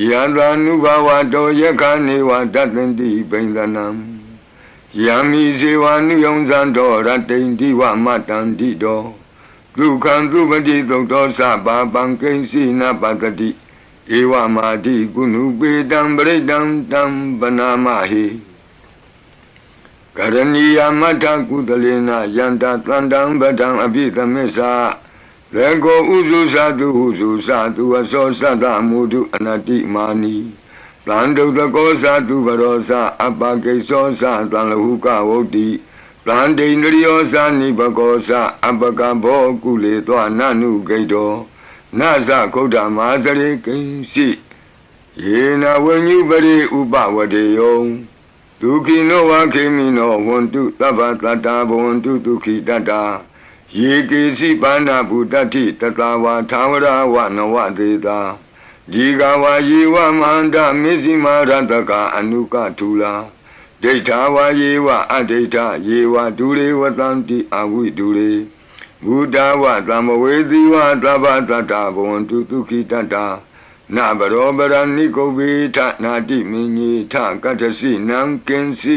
ယသာနုဘဝတောယက္ခနေဝတတ္တန္တိပိန္ဒနံယံမိဇေဝနုယုံဇံတော်ရတ္တိန္တိဝမတ္တန္တိတောဒုက္ခံသူပတိသုတ်တော်စပါပံကိဉ္စီနပတ္တိဧဝမာတိကုဏုပေတံပရိတံတံပနာမဟိကရဏီယမထကုသလေနယန္တသန္တံပဒံအပိသမစ္စာ လေကိုဥစုသတုဟုစုသတုအစောသတ္တမုဒုအနတိမာနီတံဒုတကောသတုဘရောသအပကိသောသတံလဟုကဝုတ်တိတံဒိန္ဒရိယောသနိဘကောသအပကဘောကုလေသောနနုဂိတောနသခုဒ္ဓမာသရေကိဉ္စီယေနဝဉ္ညုပရိဥပဝတေယောဒုက္ခိနောဝခေမိနောဝန္တုသဗ္ဗတတ္တာဘဝန္တုဒုက္ခိတတ္တာ ယေကေစီပါဏဗုတ္တိတတဝါသာဝရဝနဝသေးတာဒီကဝါယေဝမန္တမေဇိမာရတကအနုကထူလာဒိဋ္ဌာဝါယေဝအဒိဋ္ဌယေဝဒုရေဝတံတိအဝိဒုရေဘုဒ္ဓဝသမ္မဝေသီဝသဗ္ဗတတ္တာဘဝန္တုဒုက္ခိတတ္တာနဘရောပရဏိကုဗေထနာတိမင်းကြီးထကတ္ထစီနံကင်စီ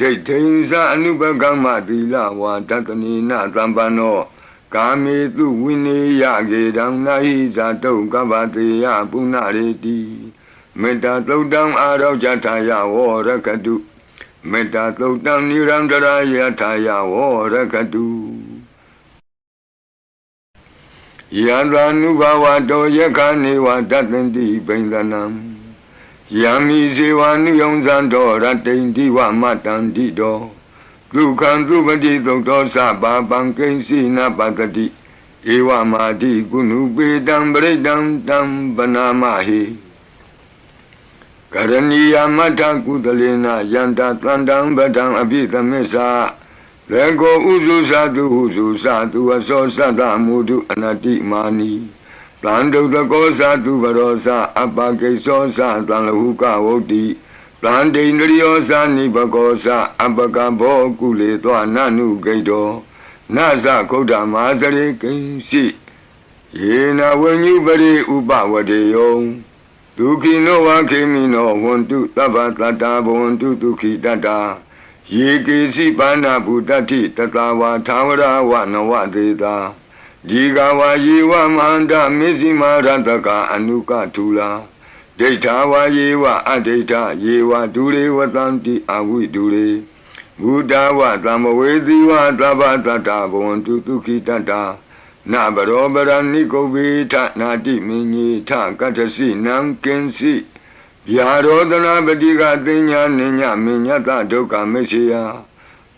ဒိဋ္ဌိဉ္စအနုပကမ္မသီလဝါတတနိနသံပန္နောကာမေတုဝိနေယကေတံနာဟိဇာတုကဗ္ဗတေယပုဏ္ဏရေတိမေတ္တာသုတ်တံအာရောဇထာယဝရကတုမေတ္တာသုတ်တံနိရန္တရာယထာယဝရကတုယံသာနုဘဝတောယက္ခနေဝတတ္တန္တိပိန္ဒနံ ယံမိဇေဝနုယုံဇံတော်ရတ္တိန္တိဝမတ္တန္တိတောဒုက္ခံသူပတိသုတ်တော်စပါပံကိဉ္စီနပတ္တိဧဝမာတိကုဏုပေတံပရိတံတံပနာမဟိကရဏီယမထကုသလေနယန္တသန္တံပဒံအပိသမစ္စာလေကိုဥစုသတုဟုစုသတုအစောသတ္တမုဒုအနတိမာနီ တံဒုတကောသတုဘရောသအပကိသောသတံလဟုကဝုတ်တိတံဒိန္ဒရိယောသနိဘကောသအပကဘောကုလေသောနနုဂိတောနသခုဒ္ဓမာသရေကိဉ္စီယေနဝဉ္ညုပရိဥပဝတေယောဒုက္ခိနောဝခေမိနောဝန္တုသဗ္ဗတတ္တာဘဝန္တုဒုက္ခိတတ္တာယေကေစီပါဏဗုတ္တိတတဝါသာဝရဝနဝသေးတာ ဒီကဝါယေဝမန္တမေဇိမာရတကအနုကထူလာဒိဋ္ဌာဝါယေဝအဒိဋ္ဌယေဝဒုရေဝတံတိအဝိဒုရေဘုဒ္ဓဝသမ္မဝေသီဝသဗ္ဗတတ္တဘဝန္တုဒုက္ခိတတ္တာနဘရောပရဏိကုဗေထနာတိမင်းကြီးထကတ္ထစီနံကင်စီဗျာရောဒနာပတိကသိညာနိညာမညတဒုက္ခမရှိယ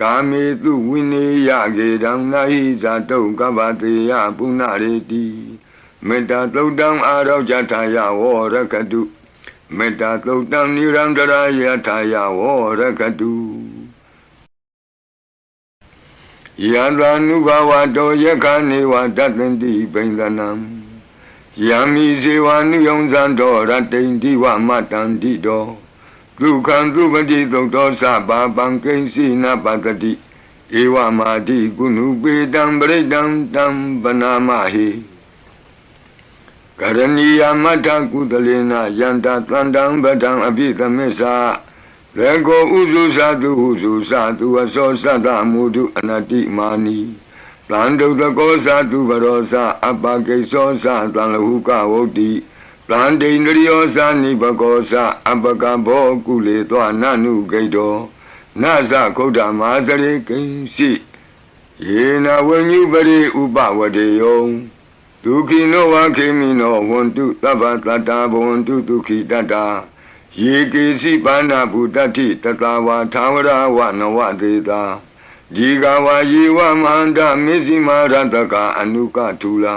ကာမေတုဝိနေယကေတံနာဟိဇာတုကဗ္ဗတေယပုဏ္ဏရေတိမေတ္တာသုတ်တံအာရောဇထာယဝရကတုမေတ္တာသုတ်တံနိရန္တရာယထာယဝရကတုယံသာနုဘဝတောယက္ခနေဝတတ္တန္တိပိန္ဒနံယံမိဇေဝနုယုံဇံတော်ရတ္တိန္တိဝမတ္တန္တိတော ဒုက္ခံသူပတိသုတ်တော်စပါပံကိဉ္စီနပတတိဧဝမာတိကုဏုပေတံပရိတံတံပနာမဟိကရဏီယမထကုသလေနယန္တသန္တံပဒံအပိသမစ္စာလေကိုဥစုသတုဟုစုသတုအစောသတ္တမုဒုအနတိမာနီတံဒုတကောသတုဘရောသအပကိသောသတံလဟုကဝုတ်တိ တတန္တိန္ဒရိယောဇာနိဘကောဇအပကဘောကုလေသောနနုဂိတောနဇခုဒ္ဓမာစရိကိဉ္စီယေနဝဉ္ညုပရိဥပဝတေယောဒုခိနောဝခေမိနောဝန္တုသဗ္ဗတတ္တာဘဝန္တုဒုခိတတ္တာယေကေစီပါဏဗုတ္တိတတဝါသာဝရဝနဝတေတာဒီကဝါယေဝမန္တမေဇိမာရတကအနုကထူလာ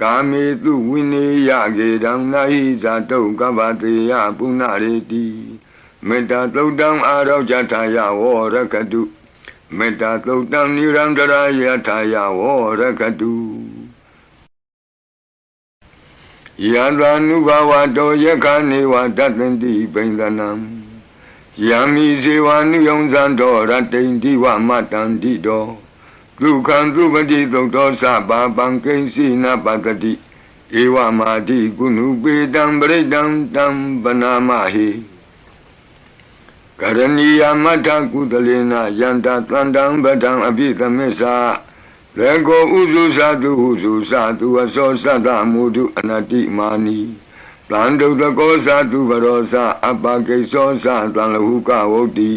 ကာမေတုဝိနေယကေတံနာဟိဇာတုကပ္ပတေယပုဏ္ဏရေတိမေတ္တာသုတ်တံအာရောဇထာယဝရကတုမေတ္တာသုတ်တံနိရန္တရာယထာယဝရကတုယန္တာနုဘဝတောယက္ခနေဝတတ္တန္တိပိန္ဒနံယံမိဇေဝနုယုံဇံတော်ရတိန်တိဝမတံတိတော် ဒုက္ခံသူပတိသုတ်တော်စပါပံကိဉ္စီနပတတိဧဝမာတိကုဏုပေတံပရိတံတံပနာမဟိကရဏီယမထကုသလေနယန္တာတန္တံပဒံအပိသမစ္စာလေကိုဥစုသတုဟုစုသတုအစောသတ္တမုဒုအနတိမာနီတန်တုတကောသတုဘရောသအပကိသောသတံလဟုကဝုတ်တိ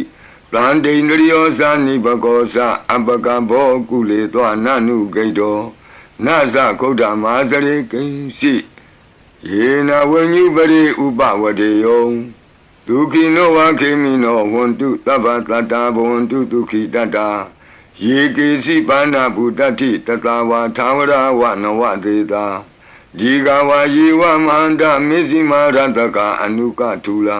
တန်တိန္ဒရိယောသနိဘကောသအပကဘောကုလေသောနနုဂိတောနသခုဒ္ဓမာစရိကိဉ္စီယေနဝဉ္ညုပရိဥပဝတေယောဒုခိနောဝခေမိနောဝန္တုသဗ္ဗတတ္တာဘဝန္တုဒုခိတတ္တာယေကေစီပါဏဗုတ္တိတတဝါသာဝရဝနဝသေတာဒီကဝါယေဝမန္တမေဇိမာရတကအနုကထူလာ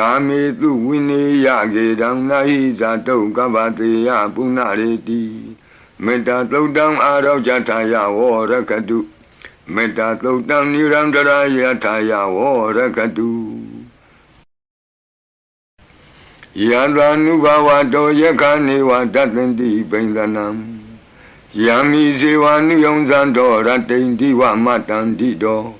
ကာမေတုဝိနေယကေတံနာဟိဇာတုကဗ္ဗတေယပုဏ္ဏရေတိမေတ္တာသုတ်တံအာရောဇထာယဝရကတုမေတ္တာသုတ်တံနိရန္တရာယထာယဝရကတုယံသာနုဘဝတောယက္ခနေဝတတ္တန္တိပိန္ဒနံယံမိဇေဝနုယုံဇံတော်ရတ္တိန္တိဝမတန္တိတော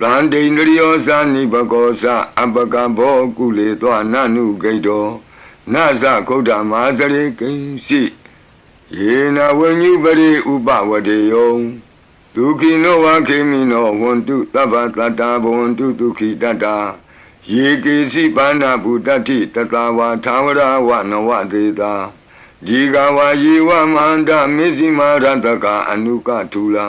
တံဒိန္ဒရိယောသနိဘကောသအပကဘောကုလေသောနနုဂိတောနသခုဒ္ဓမာသရေကိဉ္စီယေနဝဉ္ညုပရိဥပဝတေယောဒုခိနောဝခေမိနောဝန္တုသဗ္ဗတတ္တာဘဝန္တုဒုခိတတ္တာယေကေစီပါဏဗုတ္တိတတဝါသာဝရဝနဝသေတာဒီကဝါယေဝမန္တမေဇိမာရတကအနုကထူလာ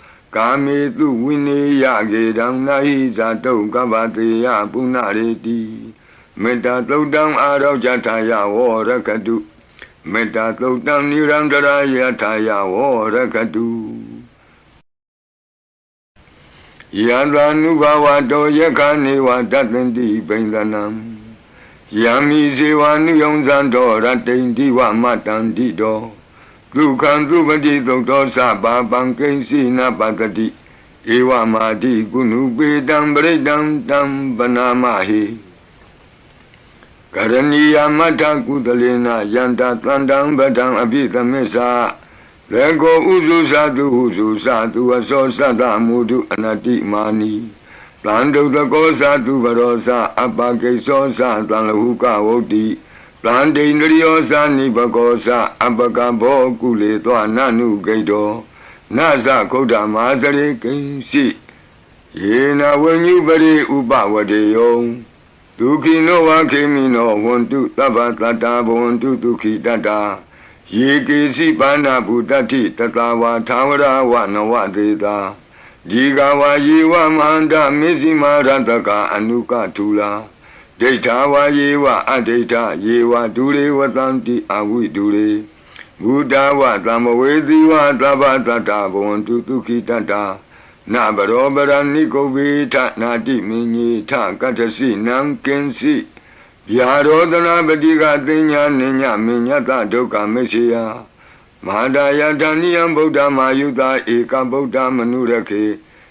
ကာမေတုဝိနေယကေတံနာဟိဇာတုကဗ္ဗတေယပုဏ္ဏရေတိမေတ္တာသုတ်တံအာရောဇထာယဝရကတုမေတ္တာသုတ်တံနိရန္တရာယထာယဝရကတုယံသာနုဘဝတောယက္ခနေဝတတ္တန္တိပိန္ဒနံယံမိဇေဝနုယုံဇံတော်ရတ္တိန္တိဝမတန္တိတော ဒုက္ခံသူပတိသုတ်တော်သဗ္ဗပံကိဉ္စီနပတတိဧဝမာတိကုဏုပေတံပရိတံတံပနာမဟိကရဏီယမထကုသလေနယန္တသန္တံပဒံအပိသမစ္ဆာလေကိုဥစုသတုဟုစုသတုအစောသတ္တမုဒုအနတိမာနီတံဒုတကောသတုဘရောသအပကိသောသတံလဟုကဝုတ်တိ တံဒိန္ဒရိယောသနိဘကောသအပကဘောကုလေသောနနုဂိတောနသခုဒ္ဓမာသရေကိဉ္စီယေနဝဉ္ညုပရိဥပဝတေယောဒုခိနောဝခေမိနောဝန္တုသဗ္ဗတတ္တာဘဝန္တုဒုခိတတ္တာယေကေစီပါဏဗုတ္တိတတဝါသာဝရဝနဝသေတာဒီကဝါယေဝမန္တမေဇိမာရတကအနုကထူလာ ဒိဋ္ဌာဝါယေဝအဒိဋ္ဌယေဝဒုရေဝတံတိအဝိဒုရေဘုဒ္ဓဝသမ္မဝေသီဝသဗ္ဗတတ္တဘဝန္တုဒုခိတတ္တာနဘရောပရဏိကုဗေထနာတိမင်းကြီးထကတ္ထစီနံကင်စီဗျာရောဒနာပတိကသိညာနိညာမညတဒုက္ခမရှိယမဟာဒယတဏိယံဗုဒ္ဓမာယုတာဧကဗုဒ္ဓမနုရခေ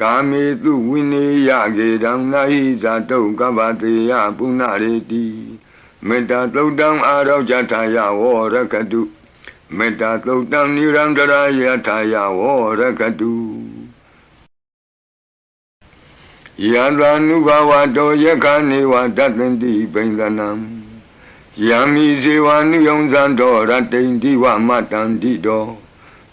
ကာမေတုဝိနေယကေတံနာဟိဇာတုကပ္ပတေယပုဏ္ဏရေတိမေတ္တာသုတ်တံအာရောဇထာယဝရကတုမေတ္တာသုတ်တံနိရန္တရာယထာယဝရကတုယန္တာနုဘဝတောယခာနေဝတတ္တန္တိပိန္ဒနံယံမိဇေဝနုယုံဇံတော်ရတိန်တိဝမတံတိတော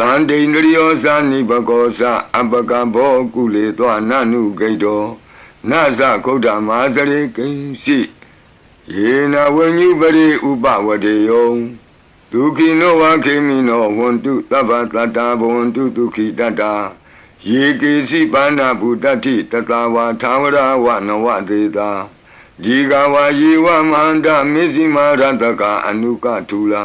တန်ဒိန္ဒရိယောသနိဘကောသအပကဘောကုလေသောနနုဂိတောနသခုဒ္ဓမာသရေကိဉ္စီယေနဝဉ္ညုပရိဥပဝတေယောဒုက္ခိနောဝခေမိနောဝန္တုသဗ္ဗတတ္တာဘဝန္တုဒုက္ခိတတ္တာယေကေစီပါဏဗုတ္တိတတဝါသာဝရဝနဝသေတာဒီကဝါယေဝမန္တမေဇိမာရတကအနုကထူလာ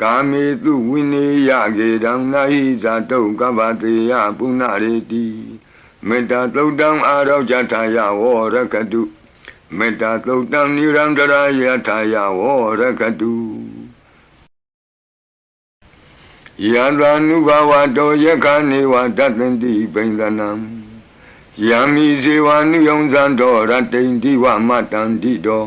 ကာမေတုဝိနေယကေတံနာဟိဇာတုကပ္ပတေယပုဏ္ဏရေတိမေတ္တာသုတ်တံအာရောဇထာယဝရကတုမေတ္တာသုတ်တံနိရန္တရာယထာယဝရကတုယန္တာနုဘဝတောယခာနေဝတတ္တန္တိပိန္ဒနံယံမိဇေဝနုယုံဇံတော်ရတိန်တိဝမတန္တိတော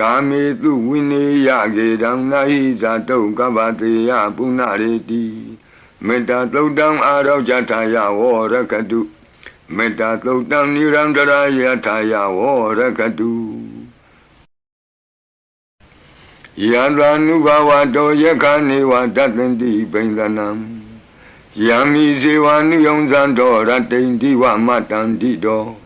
ကာမေတုဝိနေယကေတံနာဟိဇာတုကပ္ပတေယပုဏ္ဏရေတိမေတ္တာသုတ်တံအာရောဇထာယဝရကတုမေတ္တာသုတ်တံနိရန္တရာယထာယဝရကတုယန္တာနုဘဝတောယခာနေဝတတ္တန္တိပိန္ဒနံယံမိဇေဝနုယုံဇံတော်ရတိန်တိဝမတန္တိတော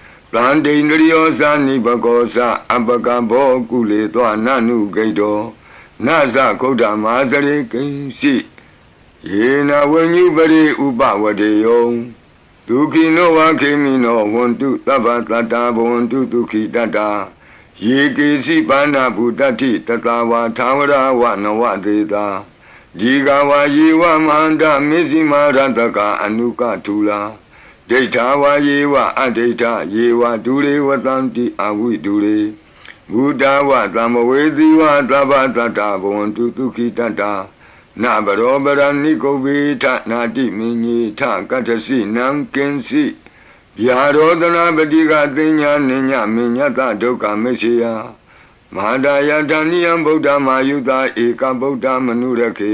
တန္တိန္ဒရိယောသနိဘကောသအပကဘောကုလေသောနနုဂိတောနသခုဒ္ဓမာသရေကိဉ္စီယေနဝဉ္ညုပရိဥပဝတေယောဒုခိနောဝခေမိနောဝန္တုသဗ္ဗတတ္တာဘဝန္တုဒုခိတတ္တာယေကေစီပါဏဗုတ္တိတတဝါသာဝရဝနဝသေတာဒီကဝါယေဝမန္တမေဇိမာရတကအနုကထူလာ ဒိဋ္ဌာဝါယေဝအဒိဋ္ဌယေဝဒုရေဝတံတိအဝိဒုရေဘုဒ္ဓဝသမ္မဝေသီဝသဗ္ဗတတ္တာဘဝန္တုဒုခိတတ္တာနဘရောပရဏိကုဗေထနာတိမင်းကြီးထကတ္ထစီနံကင်စီဗျာရောဒနာပတိကသိညာနိညာမညတဒုက္ခမရှိယမဟာဒယတဏိယံဗုဒ္ဓမာယုတာဧကဗုဒ္ဓမနုရခေ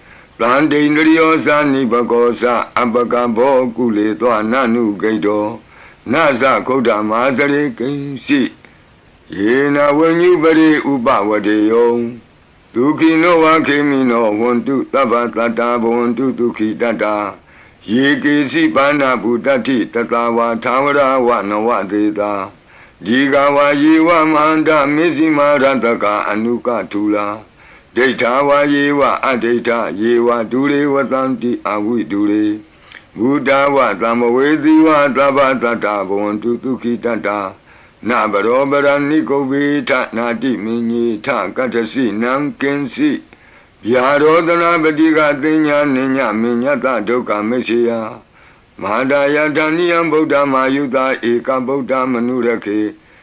တန္တိန္ဒရိယောသနိဘကောသအပကဘောကုလေသောနနုဂိတောနသခုဒ္ဓမာသရေကိဉ္စီယေနဝဉ္ညုပရိဥပဝတေယောဒုခိနောဝခေမိနောဝန္တုသဗ္ဗတတ္တာဘဝန္တုဒုခိတတ္တာယေကေစီပါဏဗုတ္တိတတဝါသာဝရဝနဝသေတာဒီကဝါယေဝမန္တမေဇိမာရတကအနုကထူလာ ဒိဋ္ဌာဝါယေဝအဒိဋ္ဌယေဝဒုရေဝတံတိအဝိဒုရေဘုဒ္ဓဝသမ္မဝေသီဝသဗ္ဗတတ္တဘဝန္တုဒုခိတတ္တာနဘရောပရဏိကုဗေထနာတိမင်းကြီးထကတ္ထစီနံကင်စီဗျာရောဒနာပတိကသိညာနိညာမညတဒုက္ခမရှိယမဟာဒယတဏိယံဗုဒ္ဓမာယုတာဧကဗုဒ္ဓမနုရခေ